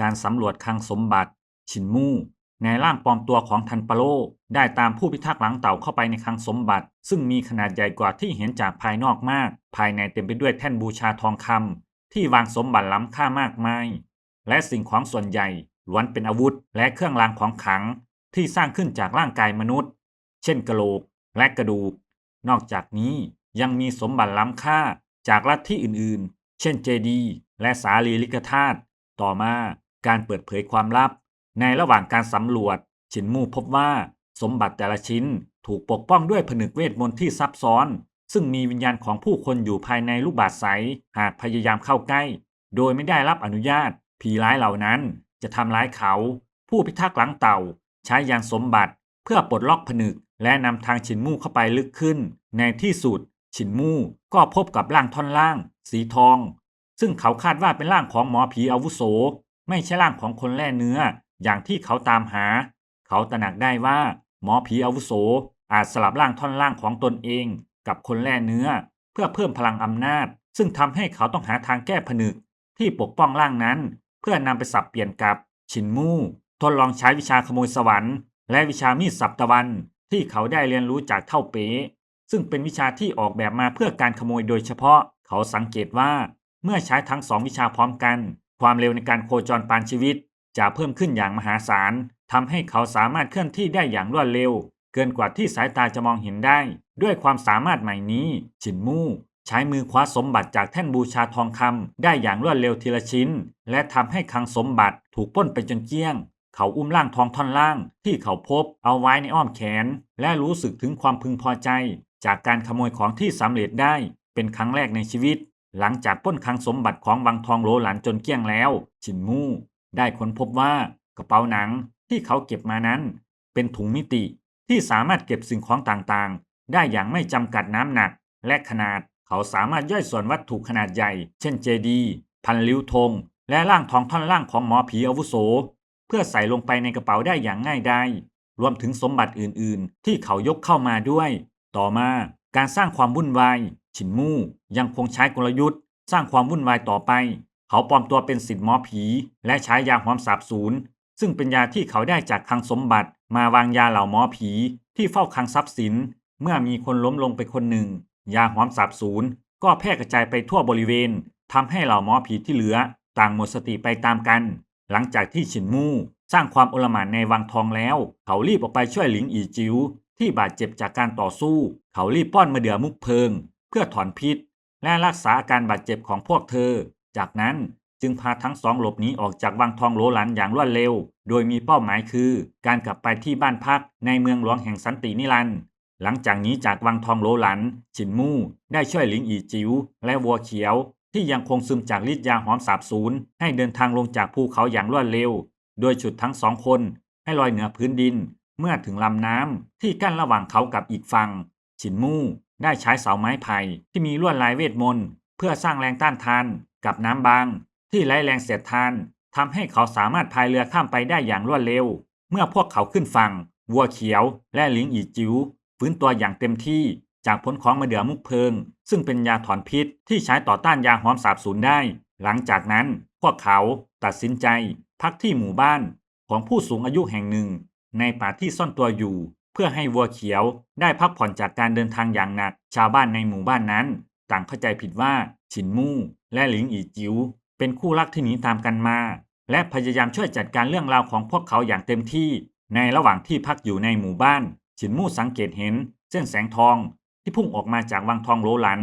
การสำรวจคลังสมบัติ ชินมู่ในร่างปลอมตัวของทันปาโลได้ตามผู้พิทักษ์หลังเต่าเข้าไปในคลังสมบัติ ซึ่งมีขนาดใหญ่กว่าที่เห็นจากภายนอกมาก ภายในเต็มไปด้วยแท่นบูชาทองคำที่วางสมบัติล้ำค่ามากมาย และสิ่งของส่วนใหญ่ล้วนเป็นอาวุธ และเครื่องรางของขลัง ที่สร้างขึ้นจากร่างกายมนุษย์ เช่นกะโหลกและกระดูก นอกจากนี้ยังมีสมบัติล้ำค่าจากลัทธิอื่นๆ เช่นเจดี และสารีริกธาตุต่อมา การเปิดเผยความลับ ในระหว่างการสำรวจฉินมู่พบว่า สมบัติแต่ละชิ้นถูกปกป้องด้วยผนึกเวทมนต์ที่ซับซ้อน ซึ่งมีวิญญาณของผู้คนอยู่ภายในลูกบาศก์ใสหากพยายามเข้าใกล้ โดยไม่ได้รับอนุญาต ผีร้ายเหล่านั้นจะทำร้ายเขา ผู้พิทักษ์หลังเต่า ใช้ยานสมบัติเพื่อปลดล็อกผนึก และนำทางฉินมู่เข้าไปลึกขึ้น ในที่สุดฉินมู่ก็พบกับร่างท่อนล่าง สีทอง ซึ่งเขาคาดว่าเป็นร่างของหมอผีอาวุโส ไม่ใช่ร่างของคนแล่เนื้อ อย่างที่เขาตามหา เขาตระหนักได้ว่า หมอผีอาวุโสอาจสลับร่างท่อนล่างของตนเอง กับคนแล่เนื้อ เพื่อเพิ่มพลังอำนาจ ซึ่งทำให้เขาต้องหาทางแก้ผนึก ที่ปกป้องร่างนั้น เพื่อนำไปสับเปลี่ยนกับชินมู่ทดลองใช้วิชาขโมยสวรรค์และวิชามีดสับตะวัน ที่เขาได้เรียนรู้จากเท่าเป๋ซึ่งเป็นวิชาที่ออกแบบมาเพื่อการขโมยโดยเฉพาะ เขาสังเกตว่าเมื่อใช้ทั้งสองวิชาพร้อมกัน ความเร็วในการโคจรปานชีวิต จะเพิ่มขึ้นอย่างมหาศาลทำให้เขาสามารถเคลื่อนที่ได้อย่างรวดเร็ว เกินกว่าที่สายตาจะมองเห็นได้ ด้วยความสามารถใหม่นี้ฉินมู่ใช้มือคว้าสมบัติจากแท่นบูชาทองคำได้อย่างรวดเร็วทีละชิ้น และทำให้คลังสมบัติถูกป้นไปจนเกลี้ยง เขาอุ้มร่างทองท่อนล่าง ที่เขาพบเอาไว้ในอ้อมแขน และรู้สึกถึงความพึงพอใจ จากการขโมยของที่สำเร็จได้เป็นครั้งแรกในชีวิต หลังจากป้นคลังสมบัติของวังทองโลหลันจนเกลี้ยงแล้วฉินมู่ได้ค้นพบว่ากระเป๋าหนังที่เขาเก็บมานั้น เป็นถุงมิติที่สามารถเก็บสิ่งของต่างๆ ได้อย่างไม่จำกัดน้ำหนักและขนาดเขาสามารถย่อยส่วนวัตถุขนาดใหญ่ เช่นเจดีพันลิ้วธงและร่างทองท่อนล่างของหมอผีอาวุโส เพื่อใส่ลงไปในกระเป๋าได้อย่างง่ายดายรวมถึงสมบัติอื่นๆ ที่เขายกเข้ามาด้วย ต่อมาการสร้างความวุ่นวาย ฉินมู่ยังคงใช้กลยุทธ์ สร้างความวุ่นวายต่อไป เขาปลอมตัวเป็นสิทธิ์หมอผี และใช้ยาหอมสาบสูญซึ่งเป็นยาที่เขาได้จากคลังสมบัติ มาวางยาเหล่าหมอผี ที่เฝ้าคลังทรัพย์สิน เมื่อมีคนล้มลงไปคนหนึ่ง ยาหอมสาบสูญก็แพร่กระจายไปทั่วบริเวณทำให้เหล่าหมอผีที่เหลือ ต่างหมดสติไปตามกัน หลังจากที่ฉินมู่สร้างความโอลหม่านในวังทองแล้ว เขารีบออกไปช่วยหลิงอีจิวที่บาดเจ็บจากการต่อสู้ เขารีบป้อนมะเดือมุกเพิง เพื่อถอนพิษ และรักษาอาการบาดเจ็บของพวกเธอ จากนั้นจึงพาทั้งสองหลบหนีออกจากวังทองโลหลันอย่างรวดเร็ว โดยมีเป้าหมายคือ การกลับไปที่บ้านพักในเมืองหลวงแห่งสันตินิรันดร์หลังจากนี้จากวังทองโลหลัน ฉินมู่ได้ช่วยหลิงอีจิวและวัวเขียว ที่ยังคงซึมจากฤทธิ์ยาหอมสาบสูญให้เดินทางลงจากภูเขาอย่างรวดเร็ว โดยฉุดทั้งสองคนให้ลอยเหนือพื้นดิน เมื่อถึงลำน้ำที่กั้นระหว่างเขากับอีกฝั่งฉินมู่ ได้ใช้เสาไม้ไผ่ที่มีลวดลายเวทมนต์เพื่อสร้างแรงต้านทานกับน้ำบาง ที่ไร้แรงเสียดทานทำให้เขาสามารถพายเรือข้ามไปได้อย่างรวดเร็ว เมื่อพวกเขาขึ้นฝั่ง วัวเขียวและลิงอีจิวฟื้นตัวอย่างเต็มที่จากผลของมะเดื่อมุกเพิง ซึ่งเป็นยาถอนพิษที่ใช้ต่อต้านยาหอมสาบสูญได้ หลังจากนั้นพวกเขาตัดสินใจ พักที่หมู่บ้านของผู้สูงอายุแห่งหนึ่ง ในป่าที่ซ่อนตัวอยู่ เพื่อให้วัวเขียวได้พักผ่อนจากการเดินทางอย่างหนัก ชาวบ้านในหมู่บ้านนั้น ต่างเข้าใจผิดว่าฉินมู่และหลิงอีจิวเป็นคู่รักที่หนีตามกันมา และพยายามช่วยจัดการเรื่องราวของพวกเขาอย่างเต็มที่ ในระหว่างที่พักอยู่ในหมู่บ้าน ฉินมู่สังเกตเห็น เส้นแสงทองที่พุ่งออกมาจากวังทองโลหลัน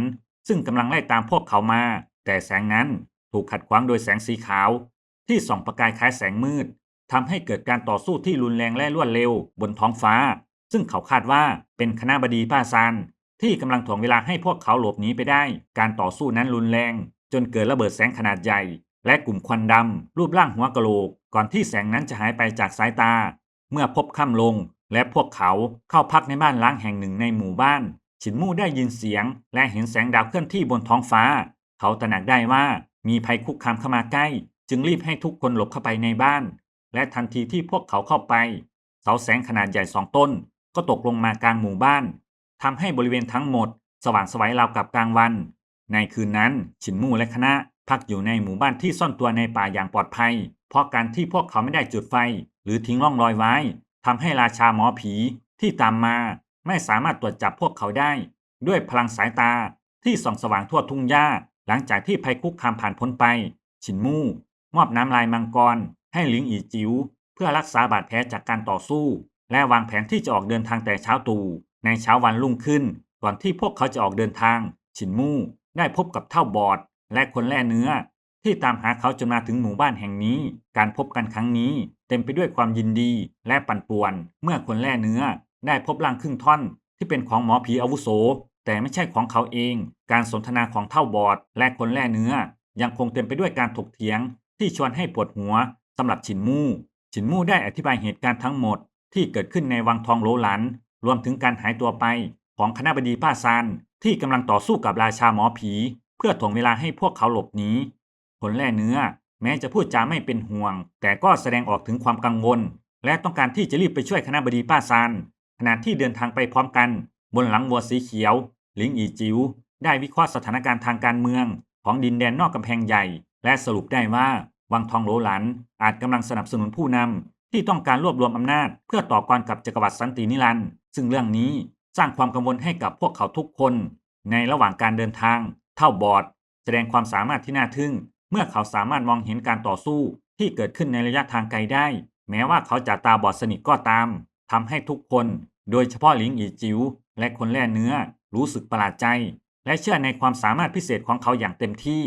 ซึ่งกำลังไล่ตามพวกเขามา แต่แสงนั้นถูกขัดขวางโดยแสงสีขาว ที่ส่องประกายคล้ายแสงมืดทำให้เกิดการต่อสู้ที่รุนแรงและรวดเร็วบนท้องฟ้า ซึ่งเขาคาดว่าเป็นคณะบดีป้าซานที่กำลังถ่วงเวลาให้พวกเขาหลบหนีไปได้ การต่อสู้นั้นรุนแรง จนเกิดระเบิดแสงขนาดใหญ่ และกลุ่มควันดำรูปร่างหัวกะโหลก ก่อนที่แสงนั้นจะหายไปจากสายตา เมื่อพบค่ำลง และพวกเขาเข้าพักในบ้านล้างแห่งหนึ่งในหมู่บ้านฉินมู่ได้ยินเสียง และเห็นแสงดาวเคลื่อนที่บนท้องฟ้า เขาตระหนักได้ว่ามีภัยคุกคามเข้ามาใกล้ จึงรีบให้ทุกคนหลบเข้าไปในบ้าน และทันทีที่พวกเขาเข้าไป เสาแสงขนาดใหญ่สองต้น ก็ตกลงมากลางหมู่บ้านทำให้บริเวณทั้งหมด สว่างสวัยราวกับกลางวัน ในคืนนั้นฉินมู่และคณะพักอยู่ในหมู่บ้านที่ซ่อนตัวในป่าอย่างปลอดภัย เพราะการที่พวกเขาไม่ได้จุดไฟ หรือทิ้งร่องรอยไว้ทำให้ราชาหมอผีที่ตามมา ไม่สามารถตรวจจับพวกเขาได้ ด้วยพลังสายตาที่ส่องสว่างทั่วทุ่งหญ้า หลังจากที่ภัยคุกคามผ่านพ้นไป ฉินมู่มอบน้ำลายมังกร ให้หลิงอีจิ๋วเพื่อรักษาบาดแผลจากการต่อสู้ และวางแผนที่จะออกเดินทางแต่เช้าตู่ในเช้าวันรุ่งขึ้น ก่อนที่พวกเขาจะออกเดินทางฉินมู่ได้พบกับเท่าบอด และคนแล่เนื้อ ที่ตามหาเขาจนมาถึงหมู่บ้านแห่งนี้ การพบกันครั้งนี้ เต็มไปด้วยความยินดีและปั่นป่วน เมื่อคนแล่เนื้อ ได้พบร่างครึ่งท่อน ที่เป็นของหมอผีอาวุโส แต่ไม่ใช่ของเขาเอง การสนทนาของเท่าบอด และคนแล่เนื้อ ยังคงเต็มไปด้วยการถกเถียง ที่ชวนให้ปวดหัวสำหรับฉินมู่ฉินมู่ได้อธิบายเหตุการณ์ทั้งหมด ที่เกิดขึ้นในวังทองโลหลัน รวมถึงการหายตัวไปของคณะบดีป้าซานที่กำลังต่อสู้กับราชาหมอผี เพื่อถ่วงเวลาให้พวกเขาหลบหนีผลแล่เนื้อ แม้จะพูดจาไม่เป็นห่วง แต่ก็แสดงออกถึงความกังวล และต้องการที่จะรีบไปช่วยคณะบดีป้าซานขณะที่เดินทางไปพร้อมกัน บนหลังวัวสีเขียว ลิงอีจิวได้วิเคราะห์สถานการณ์ทางการเมือง ของดินแดนนอกกำแพงใหญ่ และสรุปได้ว่าวังทองโลหลันอาจกำลังสนับสนุนผู้นำ ที่ต้องการรวบรวมอำนาจ เพื่อต่อกรกับจักรวรรดิสันตินิรันดร์ซึ่งเรื่องนี้สร้างความกังวลให้กับพวกเขาทุกคน ในระหว่างการเดินทาง เท่าบอด แสดงความสามารถที่น่าทึ่ง เมื่อเขาสามารถมองเห็นการต่อสู้ที่เกิดขึ้นในระยะทางไกลได้ แม้ว่าเขาจะตาบอดสนิทก็ตามทำให้ทุกคน โดยเฉพาะหลิงอีจิว๋วและคนแล่เนื้อ รู้สึกประหลาดใจ และเชื่อในความสามารถพิเศษของเขาอย่างเต็มที่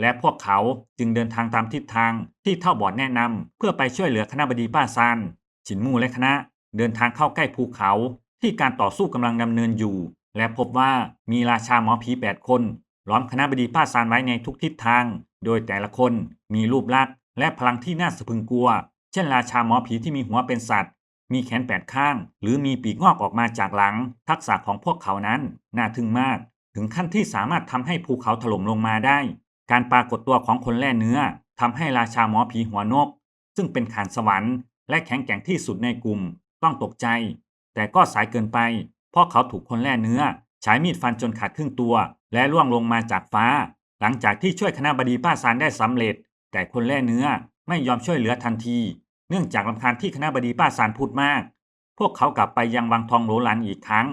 และพวกเขาจึงเดินทางตามทิศทางที่เท่าบอดแนะนำเพื่อไปช่วยเหลือคณะบดีป้าซานฉินมู่และคณะเดินทางเข้าใกล้ภูเขาที่การต่อสู้กำลังดำเนินอยู่ และพบว่ามีราชาหมอผี8คนล้อมคณะบดีป้าซานไว้ในทุกทิศทาง โดยแต่ละคนมีรูปลักษณ์และพลังที่น่าสะพึงกลัว เช่นราชาหมอผีที่มีหัวเป็นสัตว์ มีแขนแปดข้าง หรือมีปีกงอกออกมาจากหลัง ทักษะของพวกเขานั้นน่าทึ่งมาก ถึงขั้นที่สามารถทำให้ภูเขาถล่มลงมาได้ การปรากฏตัวของคนแล่เนื้อทำให้ราชาหมอผีหัวนก ซึ่งเป็นขานสวรรค์และแข็งแกร่งที่สุดในกลุ่มต้องตกใจ แต่ก็สายเกินไป เพราะเขาถูกคนแล่เนื้อใช้มีดฟันจนขาดครึ่งตัว และล่วงลงมาจากฟ้า หลังจากที่ช่วยคณะบดีป้าซานได้สำเร็จ แต่คนแล่เนื้อไม่ยอมช่วยเหลือทันที เนื่องจากลำคาญที่คณะบดีป้าซานพูดมาก พวกเขากลับไปยังวังทองโหลลันอีกครั้ง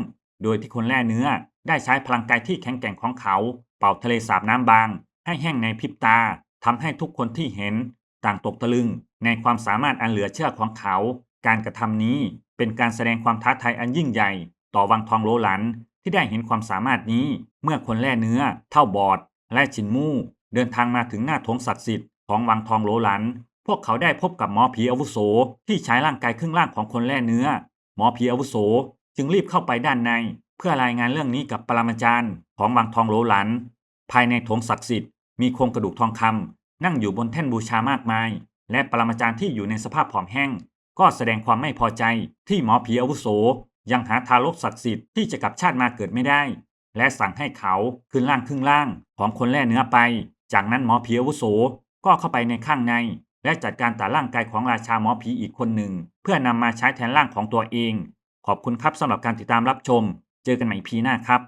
โดยที่คนแล่เนื้อได้ใช้พลังกายที่แข็งแกร่งของเขา เป่าทะเลสาบน้ำบาง ให้แห้งในพริบตาทำให้ทุกคนที่เห็นต่างตกตะลึง ในความสามารถอันเหลือเชื่อของเขา การกระทำนี้เป็นการแสดงความท้าทายอันยิ่งใหญ่ ต่อวังทองโลหลันที่ได้เห็นความสามารถนี้ เมื่อคนแล่เนื้อ เท่าบอด และชินมู่เดินทางมาถึงหน้าโถงศักดิ์สิทธิ์ของวังทองโลหลัน พวกเขาได้พบกับหมอผีอาวุโส ที่ใช้ร่างกายครึ่งร่างของคนแล่เนื้อ หมอผีอาวุโสจึงรีบเข้าไปด้านใน เพื่อรายงานเรื่องนี้กับปรมาจารย์ของวังทองโลหลัน ภายในโถงศักดิ์สิทธิ์ มีโครงกระดูกทองคำนั่งอยู่บนแท่นบูชามากมาย และปรมาจารย์ที่อยู่ในสภาพผอมแห้ง ก็แสดงความไม่พอใจที่หมอผีอาวุโส ยังหาทารกศักดิ์สิทธิ์ที่จะกลับชาติมาเกิดไม่ได้ และสั่งให้เขาขึ้นร่างครึ่งล่างของคนแล่เนื้อไป จากนั้นหมอผีอาวุโสก็เข้าไปในข้างใน และจัดการตัดร่างกายของราชาหมอผีอีกคนหนึ่ง เพื่อนำมาใช้แทนร่างของตัวเอง ขอบคุณครับสำหรับการติดตามรับชม เจอกันใหม่พีหน้าครับ